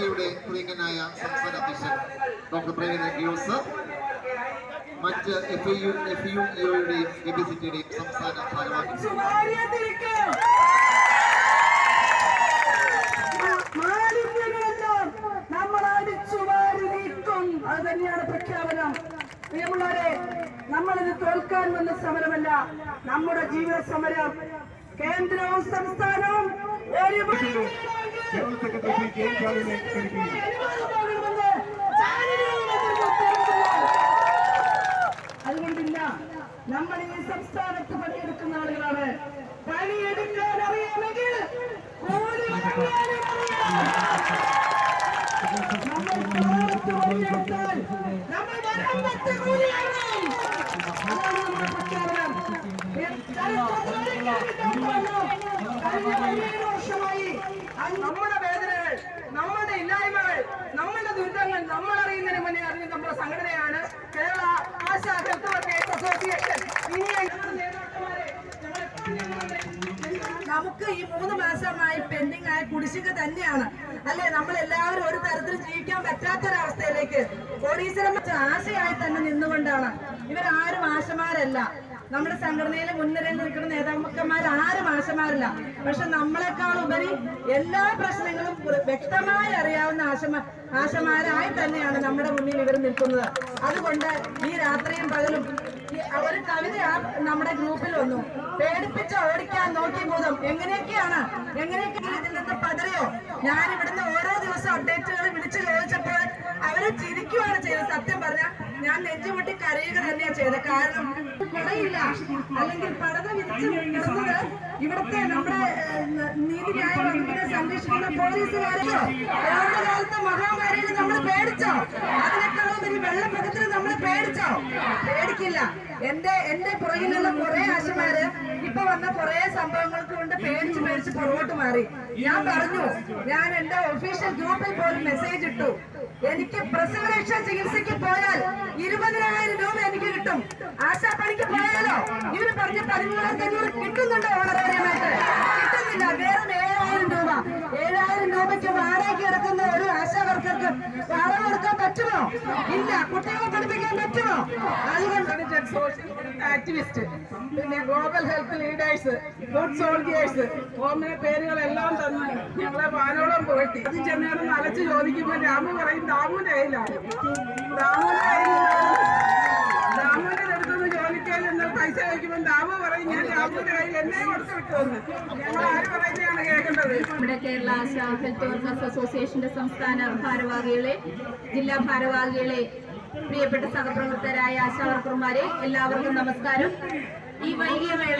യുടെ പ്രിയങ്കനായ സംസ്ഥാന അധ്യക്ഷൻ ഡോക്ടർ പ്രേമന ഗിയോസ് മറ്റ് F I U F U ഇഒയുടെയും A B സിറ്റിയുടെയും സംസ്ഥാന ഭാരവാഹികൾ അത് തന്നെയാണ് പ്രഖ്യാപനം. പ്രിയമുള്ളവരെ നമ്മളിത് തോൽക്കാൻ വന്ന സമരമല്ല നമ്മുടെ ജീവിത സമരം കേന്ദ്രവും സംസ്ഥാനവും ജനറൽ സെക്രട്ടറി കെ ക്ഷണിക്കുന്നു. അതുകൊണ്ടില്ല. നമ്മൾ ഈ സംസ്ഥാനത്ത് പണിയെടുക്കുന്ന ആളുകളാണ്. പണിയെടുക്കാൻ അറിയാമെങ്കിൽ നമ്മൾ പണിയെടുത്താൽ നമ്മൾ വർഷമായി നമ്മുടെ വേദനകൾ നമ്മുടെ ഇല്ലായ്മകൾ നമ്മുടെ ദുരിതങ്ങൾ നമ്മൾ അറിയുന്നതിന് മുന്നേ അറിഞ്ഞ നമ്മുടെ സംഘടനയാണ് Kerala ASHA health workers association. നമുക്ക് ഈ മൂന്ന് മാസമായി പെൻഡിങ് ആയ കുടിശ്ശിക തന്നെയാണ്. അല്ലെ? നമ്മൾ എല്ലാവരും ഒരു തരത്തിൽ ജീവിക്കാൻ പറ്റാത്തൊരവസ്ഥയിലേക്ക് പോലീസിനെ ആശയായി തന്നെ നിന്നുകൊണ്ടാണ്. ഇവരാരും ആശമാരല്ല. നമ്മുടെ സംഘടനയിലെ മുൻനിരയിൽ നിൽക്കുന്ന നേതാക്കന്മാർ ആരും ആശമാരില്ല. പക്ഷെ നമ്മളെക്കാൾ ഉപരി എല്ലാ പ്രശ്നങ്ങളും വ്യക്തമായി അറിയാവുന്ന ആശമ ആശമാരായി തന്നെയാണ് നമ്മുടെ മുന്നിൽ ഇവർ നിൽക്കുന്നത്. അതുകൊണ്ട് ഈ രാത്രിയും പകലും ഒരു കവിത നമ്മുടെ ഗ്രൂപ്പിൽ വന്നു. പേടിപ്പിച്ച് ഓടിക്കാൻ നോക്കി ഭൂതം എങ്ങനെയൊക്കെയാണ്? എങ്ങനെയൊക്കെയാണ് ഇതിൽ നിന്ന് പതറിയോ? ഞാൻ ഇവിടുന്ന് ഓരോ ഞാൻ നെഞ്ചുമുട്ടി കരയുക തന്നെയാ ചെയ്തത്. കാരണം കുടയില്ല. അല്ലെങ്കിൽ പടത വിരിച്ച് കിടന്നത് ഇവിടുത്തെ നമ്മുടെ നീതിന്യായ വകുപ്പിനെ സംരക്ഷിക്കുന്ന പോലീസുകാരോ. കോവിഡ് കാലത്തെ മഹാമാരിയിൽ നമ്മൾ പേടിച്ചോ? അതിനേക്കാളും ഒരു വെള്ളപ്പൊക്കത്തിന് നമ്മൾ പേടിച്ചോ? പേടിക്കില്ല. എന്റെ എന്റെ പുറകിലുള്ള കുറെ ആശമാര് ഇപ്പൊ വന്ന കുറെ സംഭവങ്ങൾക്ക് പേടിച്ച് പേടിച്ച് പുറകോട്ട് മാറി. ഞാൻ പറഞ്ഞു ഞാൻ എന്റെ ഒഫീഷ്യൽ ഗ്രൂപ്പിൽ പോലും മെസ്സേജ് ഇട്ടു. എനിക്ക് പ്രസവരക്ഷ ചികിത്സയ്ക്ക് പോയാൽ ഇരുപതിനായിരം രൂപ എനിക്ക് കിട്ടും. ആശാ പണിക്ക് പോയാലോ? ഇവർ പറഞ്ഞ പതിമൂവായിരത്തി അഞ്ഞൂറ് കിട്ടുന്നുണ്ടോ? പറ്റുമോ ഇല്ല കുട്ടികളെ പഠിപ്പിക്കാൻ പറ്റുമോ അതുകൊണ്ടാണ് സോഷ്യൽ ആക്ടിവിസ്റ്റ് പിന്നെ global health leaders good soldiers ഓമിനെ പേരുകളെല്ലാം തന്നു ഞങ്ങളെ വാനോളം പോയിട്ട് അത് ചെന്നേരം അലച്ച് ചോദിക്കുമ്പോൾ രാമു പറയും ദാമുവിന്റെ കയ്യിലാണ് കയ്യിലാണ് ചോദിക്കുമ്പോൾ ദാമ പറയും ഞാൻ രാമുവിന്റെ കയ്യിൽ എന്നെ കൊടുത്തു വിട്ടുവന്ന് ഞങ്ങൾ ആര് പറയുന്നതാണ് കേൾക്കേണ്ടത്? നമ്മുടെ കേരള ഹെൽത്ത് വർക്കേഴ്സ് അസോസിയേഷന്റെ സംസ്ഥാന ഭാരവാഹികളെ ജില്ലാ ഭാരവാഹികളെ പ്രിയപ്പെട്ട സഹപ്രവർത്തകരായ ആശാ വർക്കർമാരെ എല്ലാവർക്കും നമസ്കാരം. ഈ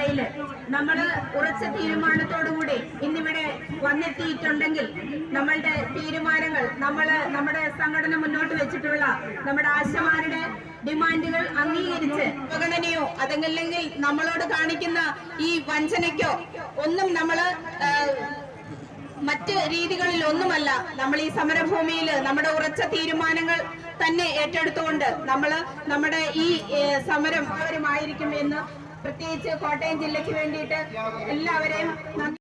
വേളയിൽ നമ്മൾ ഉറച്ച തീരുമാനത്തോടുകൂടി ഇന്നിവിടെ വന്നെത്തിയിട്ടുണ്ടെങ്കിൽ നമ്മളുടെ തീരുമാനങ്ങൾ നമ്മൾ നമ്മുടെ സംഘടന മുന്നോട്ട് വെച്ചിട്ടുള്ള നമ്മുടെ ആശമാരുടെ ഡിമാൻഡുകൾ അംഗീകരിച്ച് അവഗണനയോ അതല്ലെങ്കിൽ നമ്മളോട് കാണിക്കുന്ന ഈ വഞ്ചനയ്ക്കോ ഒന്നും നമ്മൾ മറ്റ് രീതികളിൽ ഒന്നുമല്ല. നമ്മൾ ഈ സമരഭൂമിയിൽ നമ്മുടെ ഉറച്ച തീരുമാനങ്ങൾ തന്നെ ഏറ്റെടുത്തുകൊണ്ട് നമ്മൾ നമ്മുടെ ഈ സമരം ആയിരിക്കും എന്ന് പ്രത്യേകിച്ച് കോട്ടയം ജില്ലയ്ക്ക് വേണ്ടിയിട്ട് എല്ലാവരെയും